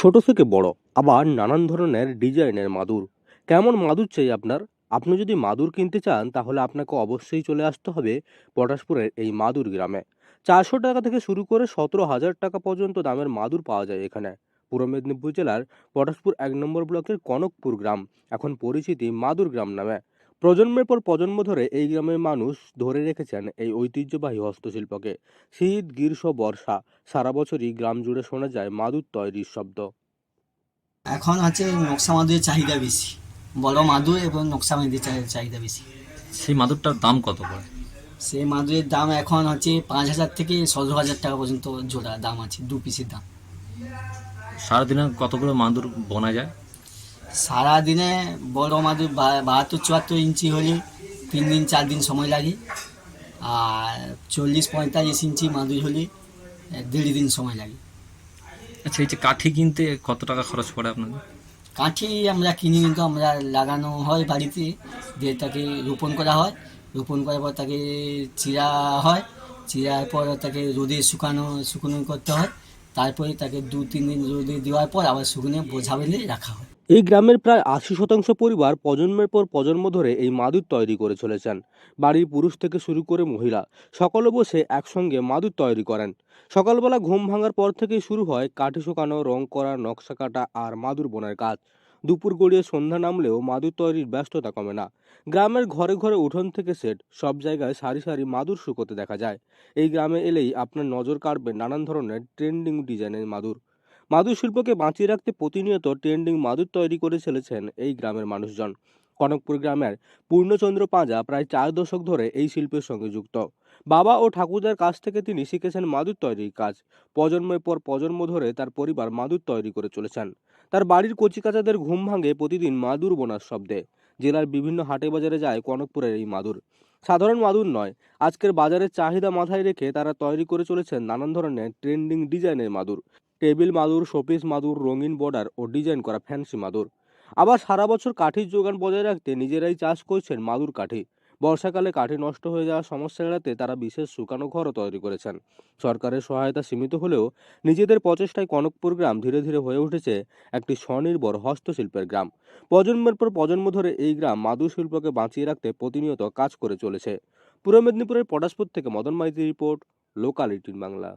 ছোট থেকে বড়, আবার নানান ধরনের ডিজাইনের মাদুর। কেমন মাদুর চাই আপনার? আপনি যদি মাদুর কিনতে চান, তাহলে আপনাকে অবশ্যই চলে আসতে হবে পটাশপুরের এই মাদুর গ্রামে। চারশো টাকা থেকে শুরু করে সতেরো হাজার টাকা পর্যন্ত দামের মাদুর পাওয়া যায় এখানে। পূর্ব মেদিনীপুর জেলার পটাশপুর এক নম্বর ব্লকের কনকপুর গ্রাম, এখন পরিচিতি মাদুর গ্রাম নামে। প্রজন্মের পর প্রজন্ম ধরে এই গ্রামের মানুষ ধরে রেখেছেন এই ঐতিহ্যবাহী হস্তশিল্পকে। শীত গ্রীষ্ম বর্ষা সারা বছরই গ্রাম জুড়ে শোনা যায় মাদুর তৈরির শব্দ এখন আছে নকশা মাদুরের চাহিদা বেশি। বড় মাদুর এবং নকশা মাদুরের চাহি- চাহিদা বেশি। সেই মাদুরটার দাম কত পড়ে সেই মাদুরের দাম এখন হচ্ছে পাঁচ হাজার থেকে সতেরো হাজার টাকা পর্যন্ত জোড়া দাম আছে দু পিসের দাম। সারাদিনে কতগুলো মাদুর বোনা যায়? সারাদিনে বড় মাদুর বা- বাহাত্তর চুয়াত্তর ইঞ্চি হলে তিন দিন চার দিন সময় লাগে। আর চল্লিশ পঁয়তাল্লিশ ইঞ্চি মাদুর হলে দেড় দিন সময় লাগে। আচ্ছা এই যে কাঠি কিনতে কত টাকা খরচ পড়ে আপনাদের? কাঠি আমরা কিনি কিন্তু আমরা লাগানো হয় বাড়িতে দিয়ে তাকে রোপণ করা হয়। রোপণ করার পর তাকে চিরা হয়। চিরার পর তাকে রোদে শুকানো শুকনো করতে হয়। তারপরে তাকে দু তিন দিন রোদে দেওয়ার পর আবার শুকনো বোঝা বেঁধে রাখা হয়। এই গ্রামের প্রায় আশি শতাংশ পরিবার প্রজন্মের পর প্রজন্ম ধরে এই মাদুর তৈরি করে চলেছেন। বাড়ির পুরুষ থেকে শুরু করে মহিলা, সকলে বসে একসঙ্গে মাদুর তৈরি করেন। সকালবেলা ঘুম ভাঙার পর থেকেই শুরু হয় কাঠি শুকানো, রং করা, নকশা কাটা আর মাদুর বোনার কাজ। দুপুর গড়িয়ে সন্ধ্যা নামলেও মাদুর তৈরির ব্যস্ততা কমে না। গ্রামের ঘরে ঘরে উঠোন থেকে সেট, সব জায়গায় সারি সারি মাদুর শুকোতে দেখা যায়। এই গ্রামে এলেই আপনার নজর কাড়বে নানান ধরনের ট্রেন্ডিং ডিজাইনের মাদুর। মাদুর শিল্পকে বাঁচিয়ে রাখতে প্রতিনিয়ত ট্রেন্ডিং মাদুর তৈরি করে চলেছেন এই গ্রামের মানুষজন। কনকপুর গ্রামের পূর্ণচন্দ্র পাঁজা প্রায় চার দশক ধরে এই শিল্পের সঙ্গে যুক্ত। বাবা ও ঠাকুরদার কাছ থেকে তিনি শিখেছেন মাদুর তৈরির কাজ। প্রজন্মের পর প্রজন্ম ধরে তার পরিবার মাদুর তৈরি করে চলেছেন। তার বাড়ির কচিকাচাদের ঘুম ভাঙে প্রতিদিন মাদুর বোনার শব্দে। জেলার বিভিন্ন হাটে বাজারে যায় কনকপুরের এই মাদুর। সাধারণ মাদুর নয়, আজকের বাজারের চাহিদা মাথায় রেখে তারা তৈরি করে চলেছেন নানান ধরনের ট্রেন্ডিং ডিজাইনের মাদুর। টেবিল মাদুর, শোপিস মাদুর, রঙিন বর্ডার ও ডিজাইন করা ফ্যান্সি মাদুর। আবার সারা বছর কাঠির যোগান বজায় রাখতে নিজেরাই চাষ করছেন মাদুর কাঠি। বর্ষাকালে কাঠি নষ্ট হয়ে যাওয়ার সমস্যা এড়াতে তারা বিশেষ শুকানো ঘরও তৈরি করেছেন। সরকারের সহায়তা সীমিত হলেও নিজেদের প্রচেষ্টায় কনকপুর গ্রাম ধীরে ধীরে হয়ে উঠেছে একটি স্বনির্ভর হস্তশিল্পের গ্রাম। প্রজন্মের পর প্রজন্ম ধরে এই গ্রাম মাদুর শিল্পকে বাঁচিয়ে রাখতে প্রতিনিয়ত কাজ করে চলেছে। পূর্ব মেদিনীপুরের পটাশপুর থেকে মদন মাইতি রিপোর্ট, লোকাল বাংলা।